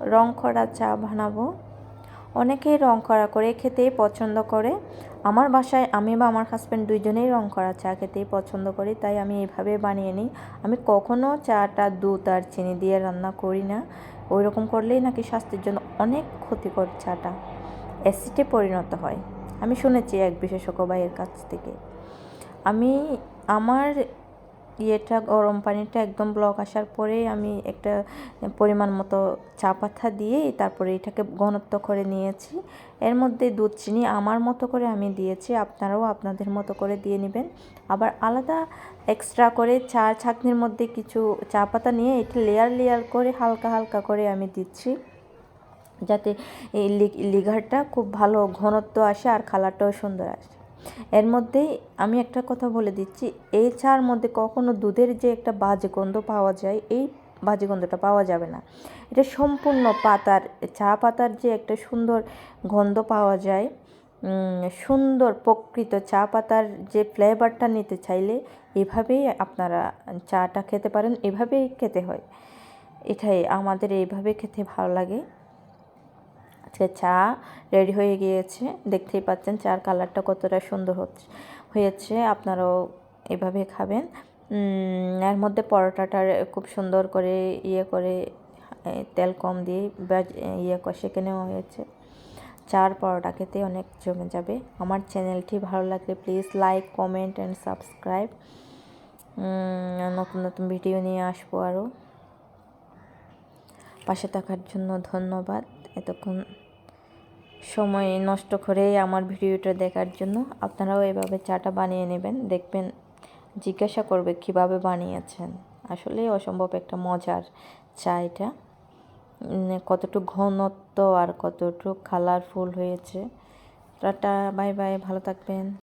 রং করা চা বানাবো। অনেকেই রং করা করে খেতেই পছন্দ করে। আমার বাসায় আমি বা আমার হাজব্যান্ড দুইজনেই রং করা চা খেতেই পছন্দ করি, তাই আমি এইভাবে বানিয়ে নিই। আমি কখনও চাটা দুধ আর চিনি দিয়ে রান্না করি না। ওই রকম করলেই নাকি স্বাস্থ্যের জন্য অনেক ক্ষতিকর চাটা। অ্যাসিডে পরিণত হয়। আমি শুনেছি এক বিশেষজ্ঞ ভাইয়ের কাছ থেকে। আমি আমার ইয়েটা, গরম পানিটা একদম ব্লক আসার পরে আমি একটা পরিমাণ মতো চা পাতা দিয়ে তারপরে এটাকে ঘনত্ব করে নিয়েছি। এর মধ্যে দুধ চিনি আমার মতো করে আমি দিয়েছি, আপনারাও আপনাদের মতো করে দিয়ে নেবেন। আবার আলাদা এক্সট্রা করে চা ছাঁকনির মধ্যে কিছু চা পাতা নিয়ে এটা লেয়ার লেয়ার করে হালকা হালকা করে আমি দিচ্ছি। যাতে এই লিগারটা খুব ভালো ঘনত্ব আসে আর কালারটাও সুন্দর আসে। এর মধ্যে আমি একটা কথা বলে দিচ্ছি, এই চার মধ্যে কখনো দুধের যে একটা বাজে গন্ধ পাওয়া যায়, এই বাজে গন্ধটা পাওয়া যাবে না। এটা সম্পূর্ণ পাতার, চা পাতার যে একটা সুন্দর গন্ধ পাওয়া যায় সুন্দর প্রকৃত চা পাতার যে ফ্লেভারটা নিতে চাইলে এভাবেই আপনারা চাটা খেতে পারেন, এভাবেই খেতে হয়। এটাই, আমাদের এইভাবে খেতে ভালো লাগে। আজকে চা রেডি হয়ে গিয়েছে। দেখতেই পাচ্ছেন চার কালারটা কতটা সুন্দর হচ্ছে, হয়েছে। আপনারাও এভাবে খাবেন। এর মধ্যে পরোটাটার খুব সুন্দর করে ইয়ে করে তেল কম দিয়ে ইয়ে সেঁকে নেওয়া হয়েছে। চার পরোটা খেতে অনেক জমে যাবে। আমার চ্যানেলটি ভালো লাগলে please like, comment and subscribe. নতুন নতুন ভিডিও নিয়ে আসব আরও পাশে থাকার জন্য ধন্যবাদ। এতক্ষণ সময় নষ্ট করে আমার ভিডিওটা দেখার জন্য আপনারাও এভাবে চাটা বানিয়ে নেবেন, দেখবেন জিজ্ঞাসা করবে কীভাবে বানিয়েছেন। আসলে অসম্ভব একটা মজার চা এটা। কতটুকু ঘনত্ব আর কতটুকু কালারফুল হয়েছে। টাটা, বাই বাই, ভালো থাকবেন।